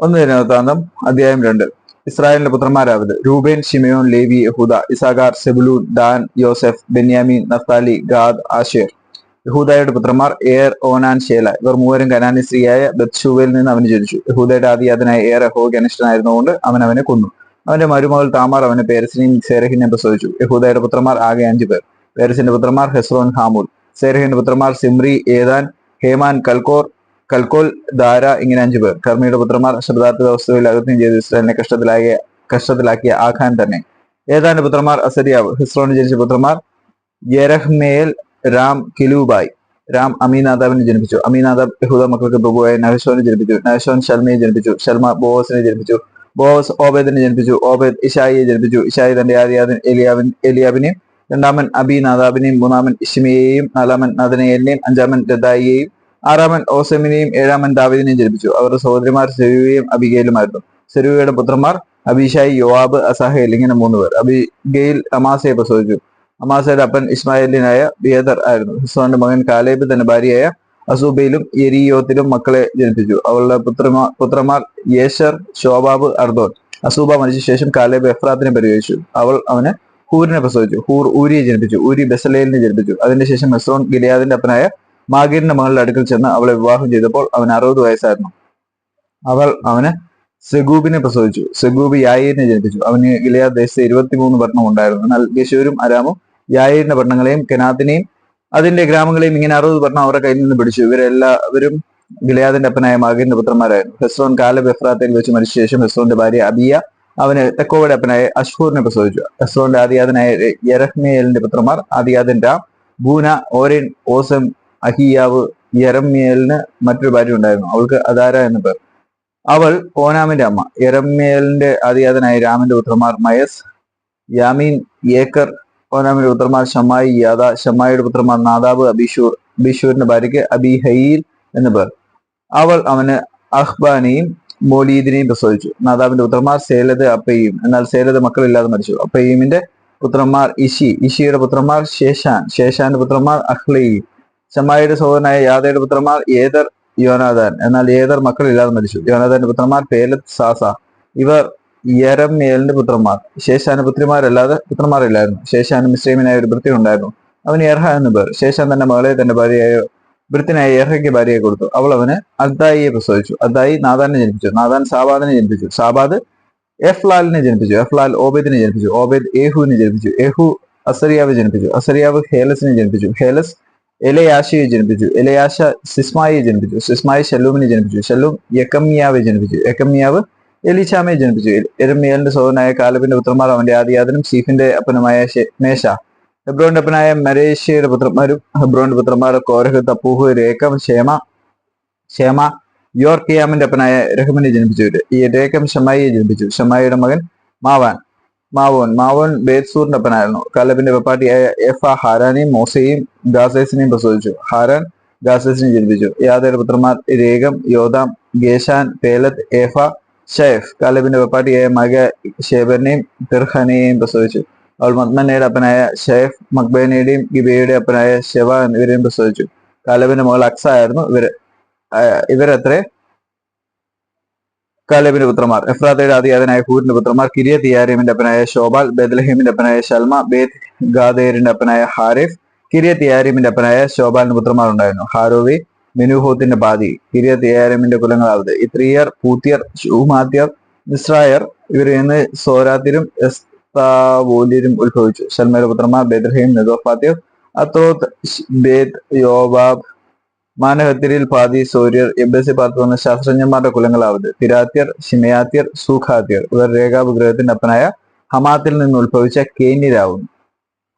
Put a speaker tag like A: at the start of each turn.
A: ഒന്ന് ദിനവൃത്താന്തം അധ്യായം രണ്ട്. ഇസ്രായേലിന്റെ പുത്രന്മാരാവത്. Reuben Shimeon Levi Yehuda Issachar Zebulun Dan Yosef Benjamin Naphtali Gad Asher യഹൂദയുടെ പുത്രന്മാർ ഏർ ഓനാൻ ഷേല ഇവർ മൂവരും കനാനി സ്ത്രീയായ ബത്ഷൂവയിൽ നിന്ന് അവന് ജനിച്ചു. യഹൂദയുടെ ആദിയാതനായ ഏർ അഹോ അനിഷ്ടനായിരുന്നുകൊണ്ട് അവൻ അവനെ കൊന്നു. അവന്റെ മരുമകൾ താമാർ അവന് പേരസിനെയും സേരഹിനെയും പ്രസവിച്ചു. യഹൂദയുടെ പുത്രന്മാർ ആകെ അഞ്ചു പേർ. പേരസിന്റെ പുത്രന്മാർ ഹെസ്രോൻ ഹാമൂൽ. സേരഹിന്റെ പുത്രന്മാർ Zimri Ethan Heman Calcol Calcol Dara ഇങ്ങനെ അഞ്ചു പേർ. കർമ്മിയുടെ പുത്രന്മാർ ശബ്ദാർത്ഥ വസ്തുവിൽ അകത്യം ചെയ്ത് ഇസ്രായേലിനെ കഷ്ടത്തിലായ കഷ്ടത്തിലാക്കിയ ആഖാൻ തന്നെ. ഏതാണ്ട് പുത്രന്മാർ? അസരിയാവ്. ഹിസ്രോന് ജനിച്ച പുത്രന്മാർ യെരഹ്മേൽ രാം കിലൂബായ്. രാം അമീനാദാബിനെ ജനിപ്പിച്ചു. അമീനാദാബ് യഹൂദ മക്കൾക്ക് പ്രഭുവായ നഹശോനെ ജനിപ്പിച്ചു. നഹശോൻ ശൽമയെ ജനിപ്പിച്ചു. ശൽമ ബോവസിനെ ജനിപ്പിച്ചു. ബോവസ് ഓബേദിനെ ജനിപ്പിച്ചു. ഓബേദ് ഇഷായിയെ ജനിപ്പിച്ചു. ഇഷായി തന്റെ ആദ്യാദൻ എലിയാവിൻ എലിയാബിനെയും രണ്ടാമൻ അബി നാദാബിനെയും മൂന്നാമൻ ഇഷ്മിയെയും നാലാമൻ നദനയേലിനെയും അഞ്ചാമൻ രദായിയെയും ആറാമൻ ഓസമിനെയും ഏഴാമൻ ദാവിദിനെയും ജനിപ്പിച്ചു. അവരുടെ സഹോദരിമാർ സെരുവയും അബിഗയിലുമായിരുന്നു. സെരുവയുടെ പുത്രന്മാർ അബിഷായി യോവാബ് അസാഹേൽ ഇങ്ങനെ മൂന്ന് പേർ. അബിഗയിൽ അമാസയെ പ്രസവിച്ചു. അമാസയുടെ അപ്പൻ ഇസ്മായേലിനായ ബിയദർ ആയിരുന്നു. ഹിസ്വാന്റെ മകൻ കാലേബ് തന്റെ ഭാര്യയായ അസൂബയിലും എരിയോത്തിലും മക്കളെ ജനിപ്പിച്ചു. അവളുടെ പുത്രമാർ പുത്രന്മാർ യേശർ ശോബാബ് അർദോൻ. അസൂബ മരിച്ച ശേഷം കാലേബ് എഫ്രാത്തിനെ പരിഗണിച്ചു അവൾ അവന് ഹൂരിനെ പ്രസവിച്ചു. ഹൂർ ഊരിയെ ജനിപ്പിച്ചു. ഊരി ബെസലേലിനെ ജനിപ്പിച്ചു. അതിനുശേഷം മെസ്രോൺ ഗിലിയാദിന്റെ അപ്പനായ മാഗീറിന്റെ മകളുടെ അടുക്കൽ ചെന്ന് അവളെ വിവാഹം ചെയ്തപ്പോൾ അവൻ അറുപത് വയസ്സായിരുന്നു. അവൾ അവന് സെഗൂബിനെ പ്രസവിച്ചു. സെഗൂബ് യായിരിനെ ജനിപ്പിച്ചു. അവന് ഗിലയാ ദേശത്തെ ഇരുപത്തിമൂന്ന് പട്ടണം ഉണ്ടായിരുന്നു. എന്നാൽ ഗശൂരും അരാമും യായിരിന്റെ പട്ടണങ്ങളെയും കെനാത്തിനെയും അതിന്റെ ഗ്രാമങ്ങളെയും ഇങ്ങനെ അറുപത് പട്ടണം അവരുടെ കയ്യിൽ നിന്ന് പിടിച്ചു. ഇവരെല്ലാവരും ഗിലയാദിന്റെ അപ്പനായ മാഗീറിന്റെ പുത്രന്മാരായിരുന്നു. ഹെസ്രോൻ കാലബ് എഫ്രാത്തയിൽ വെച്ച് മരിച്ച ശേഷം ഹെസ്രോന്റെ ഭാര്യ അബിയ അവന് തെക്കോവയുടെ അപ്പനായ അഷ്ഹൂറിനെ പ്രസവിച്ചു. ഹെസ്രോന്റെ ആദിയാദനായ യരഹ്മേലിന്റെ പുത്രന്മാർ ആദിയാദൻ രാം ബൂന ഓരൻ ഓസം അഹിയാവ് യരമ്യേലിന് മറ്റൊരു ഭാര്യ ഉണ്ടായിരുന്നു. അവൾക്ക് അദാര എന്ന് പേർ. അവൾ ഓനാമിന്റെ അമ്മ. യരമ്യേലിന്റെ അതിയാതനായ രാമന്റെ പുത്രന്മാർ മയസ് യാമീൻ ഏക്കർ ഓനാമിന്റെ പുത്രന്മാർ ഷമായി യാദ ഷമായിയുടെ പുത്രന്മാർ നാദാബ് അബീഷൂർ ബിഷൂറിന്റെ ഭാര്യയ്ക്ക് അബിഹയിൽ എന്ന് പേർ. അവൾ അവന് അഹ്ബാനെയും മോലീദിനെയും പ്രസവിച്ചു. നാദാബിന്റെ പുത്രന്മാർ സേലത് അപ്പയും എന്നാൽ സേലത് മക്കളില്ലാതെ മരിച്ചു. അപ്പയീമിന്റെ പുത്രന്മാർ ഇഷി. ഇഷിയുടെ പുത്രന്മാർ ശേഷാൻ ശേഷാന്റെ പുത്രന്മാർ അഹ്ലയി. ഷമായിയുടെ സഹോദരനായ യാദയുടെ പുത്രന്മാർ ഏതർ യോനാദാൻ. എന്നാൽ ഏതർ മക്കളില്ലാതെ മരിച്ചു. യോനാദാന്റെ പുത്രന്മാർ പേലത്ത് സാസ. ഇവർ യരമേലിന്റെ പുത്രന്മാർ. ശേഷാന് പുത്രിമാരല്ലാതെ പുത്രന്മാരില്ലായിരുന്നു. ശേഷാന മിശ്രീമിനായ ഒരു വൃത്തി ഉണ്ടായിരുന്നു. അവന് എർഹ എന്ന് പേർ. ശേഷാൻ തന്റെ മകളെ തന്റെ ഭാര്യയായ വൃത്തിനായ എർഹയ്ക്ക് ഭാര്യയെ കൊടുത്തു. അവൾ അവന് അദ്ദായിയെ പ്രസവിച്ചു. അദ്ദായി നാദാനെ ജനിപ്പിച്ചു. നാദാൻ സാബാദിനെ ജനിപ്പിച്ചു. സാബാദ് എഫ്ലാലിനെ ജനിപ്പിച്ചു. എഫ് ലാൽ ഓബേദിനെ ജനിപ്പിച്ചു. ഓബേദ് ഏഹുവിനെ ജനിപ്പിച്ചു. ഏഹു അസറിയാവ് ജനിപ്പിച്ചു. അസറിയാവ് ഹേലസിനെ ജനിപ്പിച്ചു. ഹേലസ് എലയാശയെ ജനിപ്പിച്ചു. എലയാശ സിസ്മായെ ജനിപ്പിച്ചു. സിസ്മായി ഷെല്ലൂമിനെ ജനിപ്പിച്ചു. ഷെല്ലൂം യക്കമ്യാവെ ജനിപ്പിച്ചു. യക്കമ്യാവ് എലിശാമയെ ജനിപ്പിച്ചു. എരമ്യാലിന്റെ സഹോദരനായ കാലബിന്റെ പുത്രന്മാർ അവന്റെ ആദിയാദനും സീഫിന്റെ അപ്പനുമായ മേശ. ഹെബ്രോന്റെ അപ്പനായ മരേഷ്യയുടെ പുത്രന്മാരും ഹെബ്രോന്റെ പുത്രന്മാർ കോരഹ് തപ്പൂഹ് രേഖം ക്ഷേമ ക്ഷേമ യോർക്കിയാമിന്റെ അപ്പനായ രഹമിനെ ജനിപ്പിച്ചു. ഈ രേഖം ഷമായിയെ ജനിപ്പിച്ചു. ഷമായിയുടെ മകൻ മാവാൻ. മാവോൻ മാവോൻ ബേത്സൂറിന്റെ അപ്പനായിരുന്നു കാലബിന്റെ വെപ്പാട്ടിയായ ആ ഹാരാനെയും മോസയെയും ഗാസേസിനെയും പ്രസവിച്ചു. ഹാരാൻ ഗാസേസിനെ ജനിപ്പിച്ചു. യാദയുടെ പുത്രന്മാർ രേഖം യോദാം ഗേഷാൻ പേലത്ത് എഫ ഷെഫ്. കാലബിന്റെ വെപ്പാട്ടിയായ മക ഷേബറിനെയും തിർഹനെയും പ്രസവിച്ചു. അവൾ മത്മന്നയുടെ അപ്പനായ ഷെഫ് മക്ബേനയുടെയും ഗിബയുടെ അപ്പനായ ഷെവ എന്നിവരെയും പ്രസവിച്ചു. കാലബിന്റെ മകൾ അക്സ ആയിരുന്നു. ഇവർ ഇവരത്രേ കാലേബിന്റെ പുത്രന്മാർ എഫ്രാത്തയുടെ ആദിയാതനായ ഹൂരിന്റെ പുത്രന്മാർ കിരിയ തിയാരിമിന്റെ അപ്പനായ ഷോബാൽ ബെദ്ലഹീമിന്റെ അപ്പനായ ശൽമ ബേത് ഗാദേരിന്റെ അപ്പനായ ഹാരിഫ് കിരിയ തിയാരിമിന്റെ അപ്പനായ ഷോബാലിന്റെ പുത്രന്മാർ ഉണ്ടായിരുന്നു. ഹാരോവി മെനുഹോത്തിന്റെ ബാധി കിരിയ തിയാരിമിന്റെ കുലങ്ങളാവത് ഇത്രിയർ പൂത്യർ ഷൂമാത്യർ മിസ്രായർ ഇവരിൽ നിന്ന് സോരാത്തിരും എസ്താവോലിരും ഉത്ഭവിച്ചു. ശൽമയുടെ പുത്രന്മാർ ബെദ്രഹീം നെദോഫാത്യർ അത്രോത്ത് ബേത് യോബാബ് മാനഹത്തിരിൽ പാതി സൂര്യർ എംബസി പാർത്തു വന്ന ശാസ്ത്രജ്ഞന്മാരുടെ കുലങ്ങളാവത്. തിരാത്യർ ശിമയാത്യർ സൂഖാത്യർ. ഇവർ രേഖാപഗ്രഹത്തിന്റെ അപ്പനായ ഹമാത്തിൽ നിന്ന് ഉത്ഭവിച്ച കേന്യരാവുന്നു.